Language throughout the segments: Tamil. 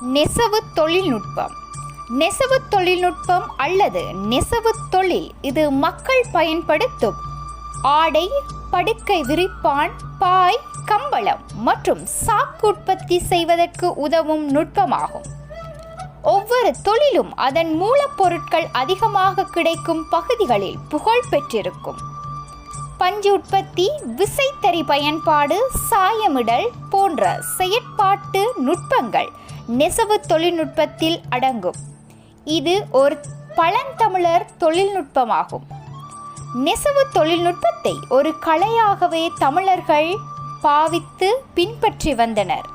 நெசவு தொழில்நுட்பம். நெசவு தொழில்நுட்பம் அல்லது நெசவு தொழில் இது மக்கள் பயன்படுத்தும் ஆடை படுக்கை விரிப்பான் பாய் கம்பளம் மற்றும் சாக்கு உற்பத்தி செய்வதற்கு உதவும் நுட்பமாகும். ஒவ்வொரு தொழிலும் அதன் மூலப்பொருட்கள் அதிகமாக கிடைக்கும் பகுதிகளில் புகழ் பெற்றிருக்கும். பஞ்சு உற்பத்தி விசைத்தறி பயன்பாடு சாயமிடல் போன்ற செயற்பாட்டு நுட்பங்கள் நெசவு தொழில்நுட்பத்தில் அடங்கும். இது ஒரு பழந்தமிழர் தொழில்நுட்பமாகும். நெசவு தொழில்நுட்பத்தை ஒரு கலையாகவே தமிழர்கள் பாவித்து பின்பற்றி வந்தனர்.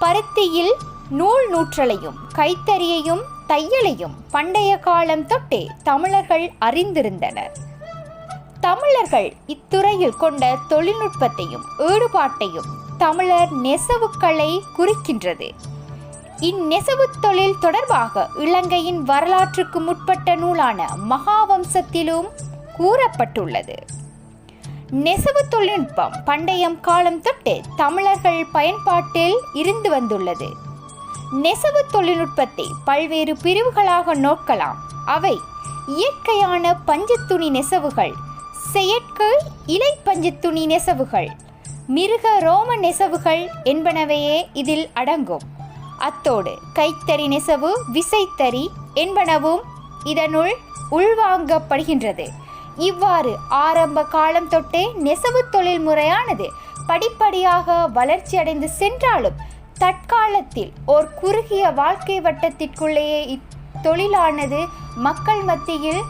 பருத்தியில் நூல் நூற்றலையும் கைத்தறியையும் தையலையும் பண்டைய காலம் தொட்டே தமிழர்கள் அறிந்திருந்தனர். தமிழர்கள் இத்துறையில் கொண்ட தொழில்நுட்பத்தையும் ஈடுபாட்டையும் தமிழர் நெசவுக்களை குறிக்கின்றது. இந்நெசவு தொழில் தொடர்பாக இலங்கையின் வரலாற்றுக்கு முற்பட்ட நூலான மகாவம்சத்திலும் கூறப்பட்டுள்ளது. நெசவு தொழில்நுட்பம் பண்டையம் காலம் தொட்டு தமிழர்கள் பயன்பாட்டில் இருந்து வந்துள்ளது. நெசவு தொழில்நுட்பத்தை பல்வேறு பிரிவுகளாக நோக்கலாம். அவை இயற்கையான பஞ்சுத்துணி நெசவுகள் செயற்கை இலை துணி நெசவுகள் மிருக ரோம நெசவுகள் என்பனவையே இதில் அடங்கும். அத்தோடு கைத்தறி நெசவு விசைத்தறி என்பனவும் இதனுள் உள்வாங்கப்படுகின்றது. இவ்வாறு ஆரம்ப காலம் தொட்டே நெசவு தொழில் முறையானது படிப்படியாக வளர்ச்சியடைந்து சென்றாலும் தற்காலத்தில் ஓர் குறுகிய வாழ்க்கை வட்டத்திற்குள்ளேயே இத்தொழிலானது மக்கள் மத்தியில்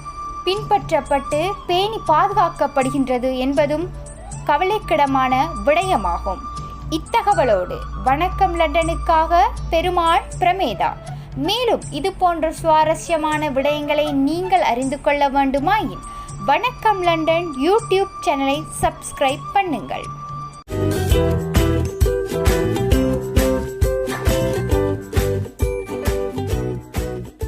பின்பற்றப்பட்டு பேணி பாதுகாக்கப்படுகின்றது என்பதும் கவலைக்கிடமான விடயமாகும். இத்தகவலோடு வணக்கம் லண்டனுக்காக பெருமாள் பிரமேதா. மேலும் இது போன்ற சுவாரஸ்யமான விடயங்களை நீங்கள் அறிந்து கொள்ள வேண்டுமாயின் வணக்கம் லண்டன் யூடியூப் சேனலை சப்ஸ்கிரைப் பண்ணுங்கள்.